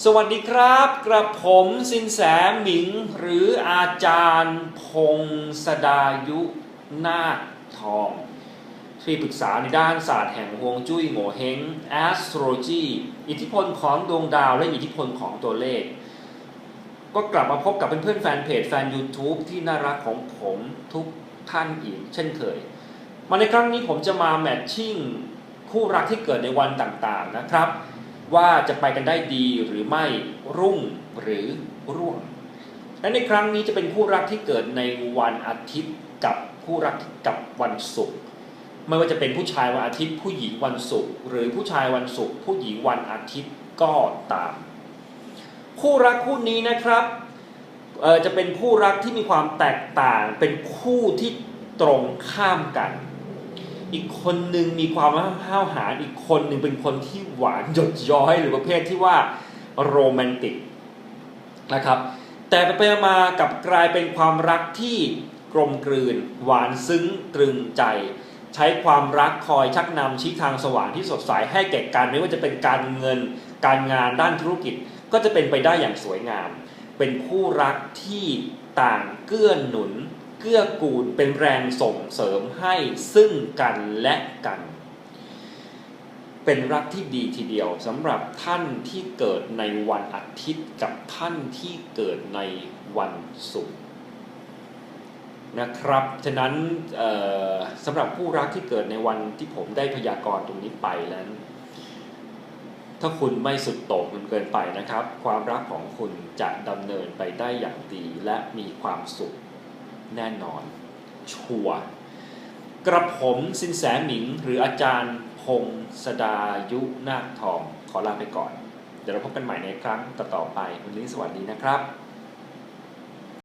สวัสดีครับ กระผมสินแสหมิง หรืออาจารย์พงศดายุนาคทอง ที่ปรึกษาในด้านศาสตร์แห่งฮวงจุ้ยโงเฮง astrology อิทธิพลของดวงดาวและอิทธิพลของตัวเลข ก็กลับมาพบกับเพื่อนๆแฟนเพจแฟน YouTube ที่น่ารักของผมทุกท่านอีกเช่นเคย มาในครั้งนี้ผมจะมาแมทชิ่งคู่รักที่เกิดในวันต่างๆนะครับ ว่าจะไปกันได้ดีหรือไม่รุ่งหรือร่วงและในครั้งนี้จะเป็นคู่รักที่เกิดในวันอาทิตย์กับคู่รักกับวันศุกร์ไม่ว่าจะเป็นผู้ชายวันอาทิตย์ ผู้หญิงวันศุกร์หรือผู้ชายวันศุกร์ผู้หญิงวันอาทิตย์ก็ตาม คู่รักคู่นี้นะครับจะเป็นคู่รักที่มีความแตกต่างเป็นคู่ที่ตรงข้ามกัน อีกคนหนึ่งมีความห้าวหาญอีกคนหนึ่งเป็นคนที่หวานหยดย้อยหรือประเภทที่ว่าโรแมนติกนะครับ แต่ไปมากับกลายเป็นความรักที่กลมกลืน หวานซึ้งตรึงใจ ใช้ความรักคอยชักนำชี้ทางสว่างที่สดใสให้แก่กันไม่ว่าจะเป็นการเงิน การงานด้านธุรกิจ ก็จะเป็นไปได้อย่างสวยงาม เป็นคู่รักที่ต่างเกื้อหนุน เกื้อกูลเป็นแรงส่งเสริมให้ซึ่งกันและกัน เป็นรักที่ดีทีเดียวสำหรับท่านที่เกิดในวันอาทิตย์กับท่านที่เกิดในวันศุกร์นะครับ ฉะนั้นสำหรับผู้รักที่เกิดในวันที่ผมได้พยากรณ์ตรงนี้ไปแล้วถ้าคุณไม่สุดโต่งจนเกินไปนะครับ ความรักของคุณจะดำเนินไปได้อย่างดีและมีความสุข แน่นอน ชัวร์กระผมสินแสหมิง หรืออาจารย์พงศดายุนาคทอง ขอลาไปก่อน เดี๋ยวเราพบกันใหม่ในครั้งต่อๆไป วันนี้สวัสดีนะครับ